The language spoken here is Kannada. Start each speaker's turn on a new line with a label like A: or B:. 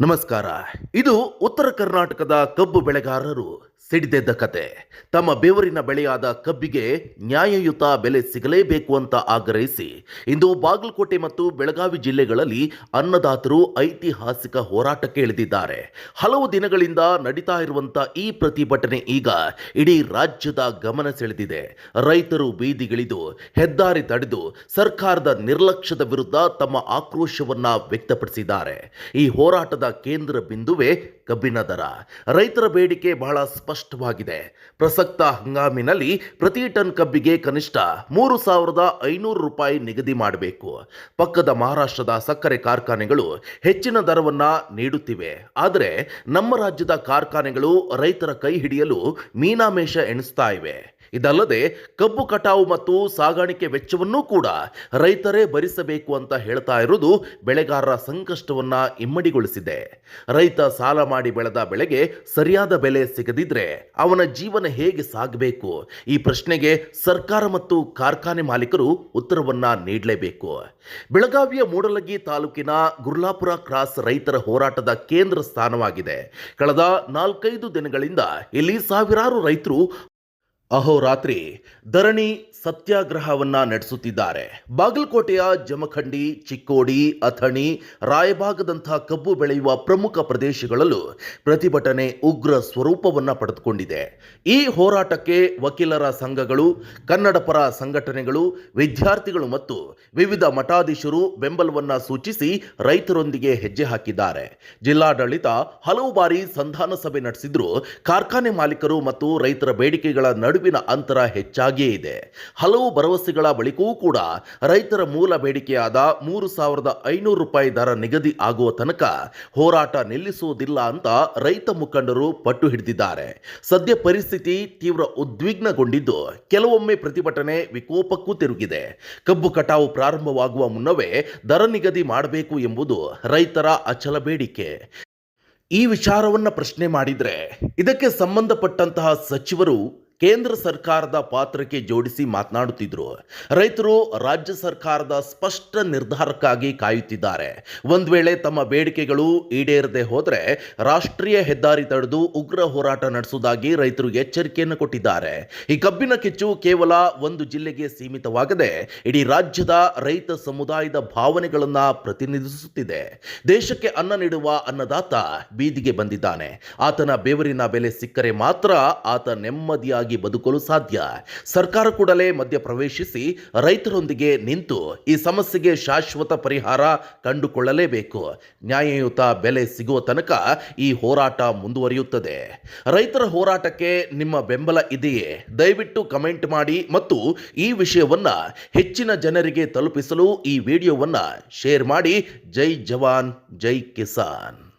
A: ನಮಸ್ಕಾರ. ಇದು ಉತ್ತರ ಕರ್ನಾಟಕದ ಕಬ್ಬು ಬೆಳೆಗಾರರು ಸಿಡಿದೆದ್ದ ಕತೆ. ತಮ್ಮ ಬೆವರಿನ ಬೆಳೆಯಾದ ಕಬ್ಬಿಗೆ ನ್ಯಾಯಯುತ ಬೆಲೆ ಸಿಗಲೇಬೇಕು ಅಂತ ಆಗ್ರಹಿಸಿ, ಇಂದು ಬಾಗಲಕೋಟೆ ಮತ್ತು ಬೆಳಗಾವಿ ಜಿಲ್ಲೆಗಳಲ್ಲಿ ಅನ್ನದಾತರು ಐತಿಹಾಸಿಕ ಹೋರಾಟಕ್ಕೆ ಇಳಿದಿದ್ದಾರೆ. ಹಲವು ದಿನಗಳಿಂದ ನಡೀತಾ ಇರುವಂತಹ ಈ ಪ್ರತಿಭಟನೆ ಈಗ ಇಡೀ ರಾಜ್ಯದ ಗಮನ ಸೆಳೆದಿದೆ. ರೈತರು ಬೀದಿಗಿಳಿದು, ಹೆದ್ದಾರಿ ತಡೆದು, ಸರ್ಕಾರದ ನಿರ್ಲಕ್ಷ್ಯದ ವಿರುದ್ಧ ತಮ್ಮ ಆಕ್ರೋಶವನ್ನ ವ್ಯಕ್ತಪಡಿಸಿದ್ದಾರೆ. ಈ ಹೋರಾಟದ ಕೇಂದ್ರ ಬಿಂದುವೇ ಕಬ್ಬಿನ ದರ. ರೈತರ ಬೇಡಿಕೆ ಬಹಳ ಸ್ಪಷ್ಟವಾಗಿದೆ. ಪ್ರಸಕ್ತ ಹಂಗಾಮಿನಲ್ಲಿ ಪ್ರತಿ ಟನ್ ಕಬ್ಬಿಗೆ ಕನಿಷ್ಠ ಮೂರು ಸಾವಿರದ ಐನೂರು ರೂಪಾಯಿ ನಿಗದಿ ಮಾಡಬೇಕು. ಪಕ್ಕದ ಮಹಾರಾಷ್ಟ್ರದ ಸಕ್ಕರೆ ಕಾರ್ಖಾನೆಗಳು ಹೆಚ್ಚಿನ ದರವನ್ನ ನೀಡುತ್ತಿವೆ. ಆದರೆ ನಮ್ಮ ರಾಜ್ಯದ ಕಾರ್ಖಾನೆಗಳು ರೈತರ ಕೈ ಹಿಡಿಯಲು ಮೀನಾಮೇಷ ಎಣಿಸ್ತಾ ಇವೆ. ಇದಲ್ಲದೆ ಕಬ್ಬು ಕಟಾವು ಮತ್ತು ಸಾಗಾಣಿಕೆ ವೆಚ್ಚವನ್ನೂ ಕೂಡ ರೈತರೇ ಭರಿಸಬೇಕು ಅಂತ ಹೇಳ್ತಾ ಇರುವುದು ಬೆಳೆಗಾರರ ಸಂಕಷ್ಟವನ್ನ ಇಮ್ಮಡಿಗೊಳಿಸಿದೆ. ರೈತ ಸಾಲ ಮಾಡಿ ಬೆಳೆದ ಬೆಳೆಗೆ ಸರಿಯಾದ ಬೆಲೆ ಸಿಗದಿದ್ರೆ ಅವನ ಜೀವನ ಹೇಗೆ ಸಾಗಬೇಕು? ಈ ಪ್ರಶ್ನೆಗೆ ಸರ್ಕಾರ ಮತ್ತು ಕಾರ್ಖಾನೆ ಮಾಲೀಕರು ಉತ್ತರವನ್ನ ನೀಡಲೇಬೇಕು. ಬೆಳಗಾವಿಯ ಮೂಡಲಗಿ ತಾಲೂಕಿನ ಗುರ್ಲಾಪುರ ಕ್ರಾಸ್ ರೈತರ ಹೋರಾಟದ ಕೇಂದ್ರ ಸ್ಥಾನವಾಗಿದೆ. ಕಳೆದ ನಾಲ್ಕೈದು ದಿನಗಳಿಂದ ಇಲ್ಲಿ ಸಾವಿರಾರು ರೈತರು ಅಹೋರಾತ್ರಿ ಧರಣಿ ಸತ್ಯಾಗ್ರಹವನ್ನ ನಡೆಸುತ್ತಿದ್ದಾರೆ. ಬಾಗಲಕೋಟೆಯ ಜಮಖಂಡಿ, ಚಿಕ್ಕೋಡಿ, ಅಥಣಿ ರಾಯಭಾಗದಂತಹ ಕಬ್ಬು ಬೆಳೆಯುವ ಪ್ರಮುಖ ಪ್ರದೇಶಗಳಲ್ಲೂ ಪ್ರತಿಭಟನೆ ಉಗ್ರ ಸ್ವರೂಪವನ್ನ ಪಡೆದುಕೊಂಡಿದೆ. ಈ ಹೋರಾಟಕ್ಕೆ ವಕೀಲರ ಸಂಘಗಳು ಕನ್ನಡ ಪರ ಸಂಘಟನೆಗಳು, ವಿದ್ಯಾರ್ಥಿಗಳು ಮತ್ತು ವಿವಿಧ ಮಠಾಧೀಶರು ಬೆಂಬಲವನ್ನ ಸೂಚಿಸಿ ರೈತರೊಂದಿಗೆ ಹೆಜ್ಜೆ ಹಾಕಿದ್ದಾರೆ. ಜಿಲ್ಲಾಡಳಿತ ಹಲವು ಬಾರಿ ಸಂಧಾನ ಸಭೆ ನಡೆಸಿದ್ರೂ. ಕಾರ್ಖಾನೆ ಮಾಲೀಕರು ಮತ್ತು ರೈತರ ಬೇಡಿಕೆಗಳ ನಡುವಿನ ಅಂತರ ಹೆಚ್ಚಾಗಿಯೇ ಇದೆ. ಹಲವು ಭರವಸೆಗಳ ಬಳಿಕವೂ ಕೂಡ ರೈತರ ಮೂಲ ಬೇಡಿಕೆಯಾದ ಮೂರು ಸಾವಿರದ ಐನೂರು ರೂಪಾಯಿ ದರ ನಿಗದಿ ಆಗುವ ತನಕ ಹೋರಾಟ ನಿಲ್ಲಿಸುವುದಿಲ್ಲ ಅಂತ ರೈತ ಮುಖಂಡರು ಪಟ್ಟು ಹಿಡಿದಿದ್ದಾರೆ. ಸದ್ಯ ಪರಿಸ್ಥಿತಿ ತೀವ್ರ ಉದ್ವಿಗ್ನಗೊಂಡಿದ್ದು ಕೆಲವೊಮ್ಮೆ ಪ್ರತಿಭಟನೆ ವಿಕೋಪಕ್ಕೂ ತಿರುಗಿದೆ. ಕಬ್ಬು ಕಟಾವು ಪ್ರಾರಂಭವಾಗುವ ಮುನ್ನವೇ ದರ ನಿಗದಿ ಮಾಡಬೇಕು ಎಂಬುದು ರೈತರ ಅಚಲ ಬೇಡಿಕೆ. ಈ ವಿಚಾರವನ್ನ ಪ್ರಶ್ನೆ ಮಾಡಿದ್ರೆ ಇದಕ್ಕೆ ಸಂಬಂಧಪಟ್ಟಂತಹ ಸಚಿವರು ಕೇಂದ್ರ ಸರ್ಕಾರದ ಪಾತ್ರಕ್ಕೆ ಜೋಡಿಸಿ ಮಾತನಾಡುತ್ತಿದ್ದರು ರೈತರು ರಾಜ್ಯ ಸರ್ಕಾರದ ಸ್ಪಷ್ಟ ನಿರ್ಧಾರಕ್ಕಾಗಿ ಕಾಯುತ್ತಿದ್ದಾರೆ. ಒಂದು ವೇಳೆ ತಮ್ಮ ಬೇಡಿಕೆಗಳು ಈಡೇರದೆ ಹೋದರೆ ರಾಷ್ಟ್ರೀಯ ಹೆದ್ದಾರಿ ತಡೆದು ಉಗ್ರ ಹೋರಾಟ ನಡೆಸುವುದಾಗಿ ರೈತರು ಎಚ್ಚರಿಕೆಯನ್ನು ಕೊಟ್ಟಿದ್ದಾರೆ. ಈ ಕಬ್ಬಿನ ಕಿಚ್ಚು ಕೇವಲ ಒಂದು ಜಿಲ್ಲೆಗೆ ಸೀಮಿತವಾಗದೆ ಇಡೀ ರಾಜ್ಯದ ರೈತ ಸಮುದಾಯದ ಭಾವನೆಗಳನ್ನು ಪ್ರತಿನಿಧಿಸುತ್ತಿದೆ. ದೇಶಕ್ಕೆ ಅನ್ನ ನೀಡುವ ಅನ್ನದಾತ ಬೀದಿಗೆ ಬಂದಿದ್ದಾನೆ. ಆತನ ಬೆವರಿನ ಬೆಲೆ ಸಿಕ್ಕರೆ ಮಾತ್ರ ಆತ ನೆಮ್ಮದಿಯಾಗಿ ಬದುಕಲು ಸಾಧ್ಯ. ಸರ್ಕಾರ ಕೂಡಲೇ ಮಧ್ಯ ಪ್ರವೇಶಿಸಿ ರೈತರೊಂದಿಗೆ ನಿಂತು ಈ ಸಮಸ್ಯೆಗೆ ಶಾಶ್ವತ ಪರಿಹಾರ ಕಂಡುಕೊಳ್ಳಲೇಬೇಕು. ನ್ಯಾಯಯುತ ಬೆಲೆ ಸಿಗುವ ತನಕ ಈ ಹೋರಾಟ ಮುಂದುವರಿಯುತ್ತದೆ. ರೈತರ ಹೋರಾಟಕ್ಕೆ ನಿಮ್ಮ ಬೆಂಬಲ ಇದೆಯೇ? ದಯವಿಟ್ಟು ಕಮೆಂಟ್ ಮಾಡಿ ಮತ್ತು ಈ ವಿಷಯವನ್ನ ಹೆಚ್ಚಿನ ಜನರಿಗೆ ತಲುಪಿಸಲು ಈ ವಿಡಿಯೋವನ್ನ ಶೇರ್ ಮಾಡಿ. ಜೈ ಜವಾನ್, ಜೈ ಕಿಸಾನ್.